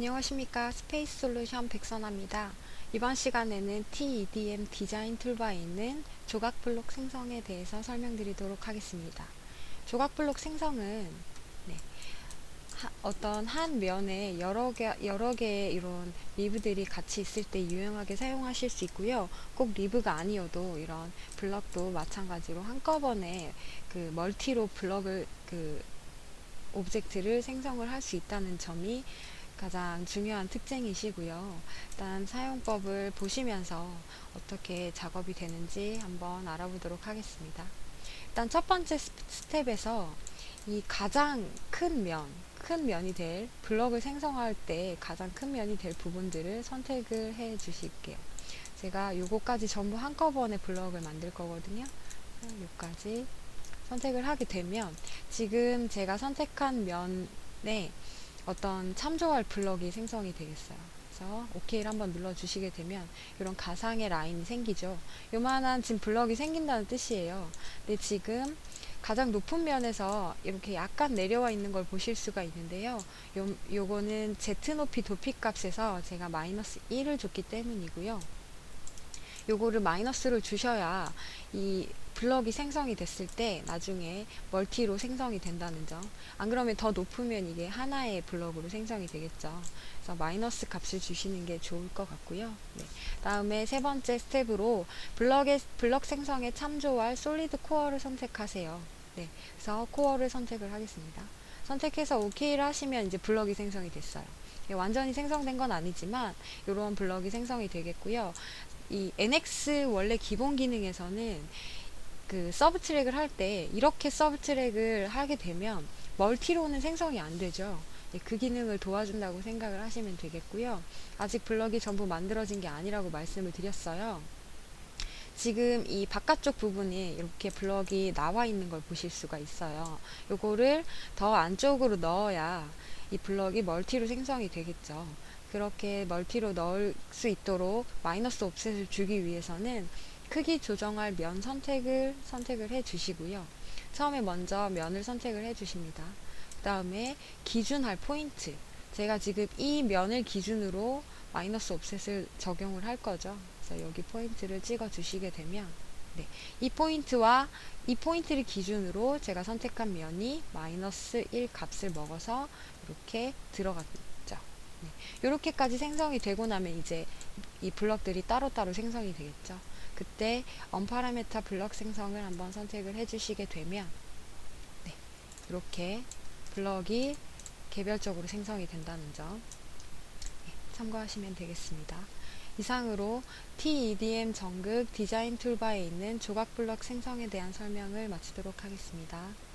안녕하십니까 스페이스 솔루션 백선아입니다. 이번 시간에는 TEDM 디자인 툴바에 있는 조각 블록 생성에 대해서 설명드리도록 하겠습니다. 조각 블록 생성은 네, 하- 어떤 한 면에 여러 개 여러 개의 이런 리브들이 같이 있을 때 유용하게 사용하실 수 있고요. 꼭 리브가 아니어도 이런 블럭도 마찬가지로 한꺼번에 그 멀티로 블럭을 그 오브젝트를 생성을 할 수 있다는 점이 가장 중요한 특징이시고요. 일단 사용법을 보시면서 어떻게 작업이 되는지 한번 알아보도록 하겠습니다. 일단 첫 번째 스- 스텝에서 이 가장 큰 면, 큰 면이 될 블럭을 생성할 때 가장 큰 면이 될 부분들을 선택을 해 주실게요. 제가 요거까지 전부 한꺼번에 블럭을 만들 거거든요. 요까지 선택을 하게 되면 지금 제가 선택한 면에 어떤 참조할 블럭이 생성이 되겠어요. 그래서 OK를 한번 눌러주시게 되면 이런 가상의 라인이 생기죠. 요만한 지금 블럭이 생긴다는 뜻이에요. 근데 지금 가장 높은 면에서 이렇게 약간 내려와 있는 걸 보실 수가 있는데요. 요, 요거는 Z 높이 도피 값에서 제가 마이너스 1을 줬기 때문이고요. 요거를 마이너스를 주셔야 이 블럭이 생성이 됐을 때 나중에 멀티로 생성이 된다는 점. 안 그러면 더 높으면 이게 하나의 블럭으로 생성이 되겠죠. 그래서 마이너스 값을 주시는 게 좋을 것 같고요. 네. 다음에 세 번째 스텝으로 블럭의 블럭 생성에 참조할 솔리드 코어를 선택하세요. 네. 그래서 코어를 선택을 하겠습니다. 선택해서 OK를 하시면 이제 블럭이 생성이 됐어요. 예, 완전히 생성된 건 아니지만 이런 블럭이 생성이 되겠고요. 이 NX 원래 기본 기능에서는 그 서브 트랙을 할 때 이렇게 서브 트랙을 하게 되면 멀티로는 생성이 안 되죠. 예, 그 기능을 도와준다고 생각을 하시면 되겠고요. 아직 블럭이 전부 만들어진 게 아니라고 말씀을 드렸어요. 지금 이 바깥쪽 부분에 이렇게 블럭이 나와 있는 걸 보실 수가 있어요. 요거를 더 안쪽으로 넣어야 이 블럭이 멀티로 생성이 되겠죠. 그렇게 멀티로 넣을 수 있도록 마이너스 옵셋을 주기 위해서는 크기 조정할 면 선택을 선택을 해 주시고요. 처음에 먼저 면을 선택을 해 주십니다. 그 다음에 기준할 포인트. 제가 지금 이 면을 기준으로 마이너스 옵셋을 적용을 할 거죠. 그래서 여기 포인트를 찍어 주시게 되면 네, 이 포인트와 이 포인트를 기준으로 제가 선택한 면이 마이너스 1 값을 먹어서 이렇게 들어갔죠. 네, 이렇게까지 생성이 되고 나면 이제 이 블럭들이 따로따로 생성이 되겠죠. 그때 언파라메타 블럭 생성을 한번 선택을 해주시게 되면 네, 이렇게 블럭이 개별적으로 생성이 된다는 점 네, 참고하시면 되겠습니다. 이상으로 TEDM 전극 디자인 툴바에 있는 조각 블럭 생성에 대한 설명을 마치도록 하겠습니다.